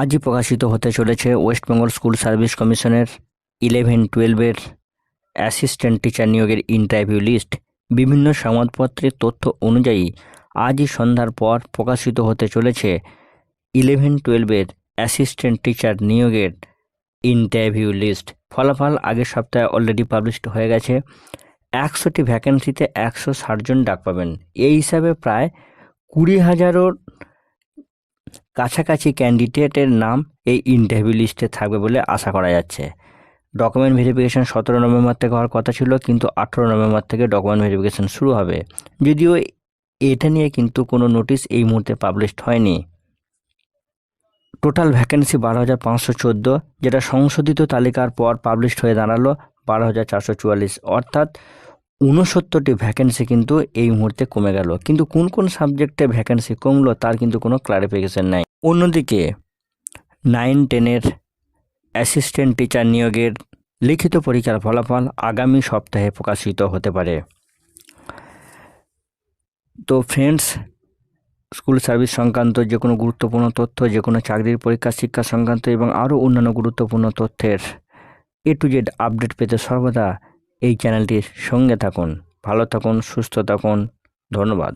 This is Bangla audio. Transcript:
আজই প্রকাশিত হতে চলেছে ওয়েস্ট বেঙ্গল স্কুল সার্ভিস কমিশনের ইলেভেন, টুয়েলভের অ্যাসিস্ট্যান্ট টিচার নিয়োগের ইন্টারভিউ লিস্ট। বিভিন্ন সংবাদপত্রের তথ্য অনুযায়ী, আজই সন্ধ্যার পর প্রকাশিত হতে চলেছে ইলেভেন, টুয়েলভের অ্যাসিস্ট্যান্ট টিচার নিয়োগের ইন্টারভিউ লিস্ট। ফলাফল আগের সপ্তাহে অলরেডি পাবলিশড হয়ে গেছে। একশোটি ভ্যাকেন্সিতে একশো ষাটজন ডাক পাবেন। এই হিসাবে প্রায় কুড়ি হাজারও কাছাকাছি ক্যান্ডিডেটের নাম এই ইন্টারভিউ লিস্টে থাকবে বলে আশা করা যাচ্ছে। ডকুমেন্ট ভেরিফিকেশন সতেরো নভেম্বর থেকে হওয়ার কথা ছিল, কিন্তু আঠেরো নভেম্বর থেকে ডকুমেন্ট ভেরিফিকেশন শুরু হবে। যদিও এটা নিয়ে কিন্তু কোনো নোটিশ এই মুহূর্তে পাবলিশড হয়নি। টোটাল ভ্যাকেন্সি বারো হাজার পাঁচশো চোদ্দ, যেটা সংশোধিত তালিকার পর পাবলিশড হয়ে দাঁড়াল বারো হাজার চারশো চুয়াল্লিশ। অর্থাৎ ঊনসত্তরটি ভ্যাকেন্সি কিন্তু এই মুহূর্তে কমে গেল। কিন্তু কোন কোন সাবজেক্টে ভ্যাকেন্সি কমলো তার কিন্তু কোনো ক্লারিফিকেশন নাই। অন্যদিকে নাইন টেনের অ্যাসিস্ট্যান্ট টিচার নিয়োগের লিখিত পরীক্ষার ফলাফল আগামী সপ্তাহে প্রকাশিত হতে পারে। তো ফ্রেন্ডস স্কুল সার্ভিস সংক্রান্ত যে কোনো গুরুত্বপূর্ণ তথ্য, যে কোনো চাকরির পরীক্ষা, শিক্ষা সংক্রান্ত এবং আরও অন্যান্য গুরুত্বপূর্ণ তথ্যের এ টু জেড আপডেট পেতে সর্বদা এই চ্যানেলটির সঙ্গে থাকুন ভালো থাকুন সুস্থ থাকুন ধন্যবাদ।